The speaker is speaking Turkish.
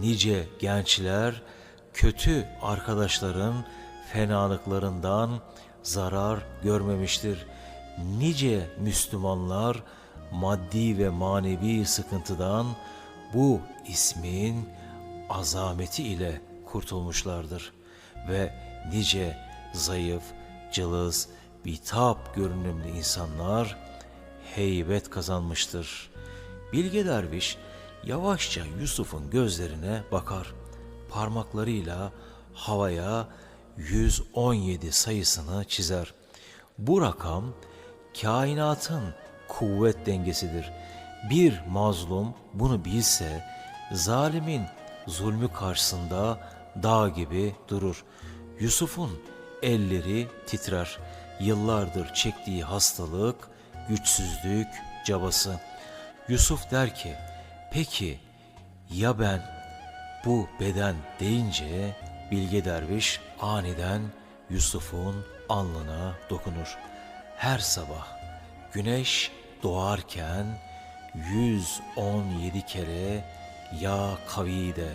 nice gençler kötü arkadaşların fenalıklarından zarar görmemiştir. Nice Müslümanlar maddi ve manevi sıkıntıdan bu ismin azameti ile kurtulmuşlardır ve nice zayıf, cılız, bitap görünümlü insanlar heybet kazanmıştır. Bilge Derviş yavaşça Yusuf'un gözlerine bakar. Parmaklarıyla havaya 117 sayısını çizer. Bu rakam kainatın kuvvet dengesidir. Bir mazlum bunu bilse zalimin zulmü karşısında dağ gibi durur. Yusuf'un elleri titrer. Yıllardır çektiği hastalık, güçsüzlük, cabası. Yusuf der ki, peki ya ben bu beden deyince Bilge Derviş aniden Yusuf'un alnına dokunur. Her sabah güneş doğarken 117 kere ya kavi de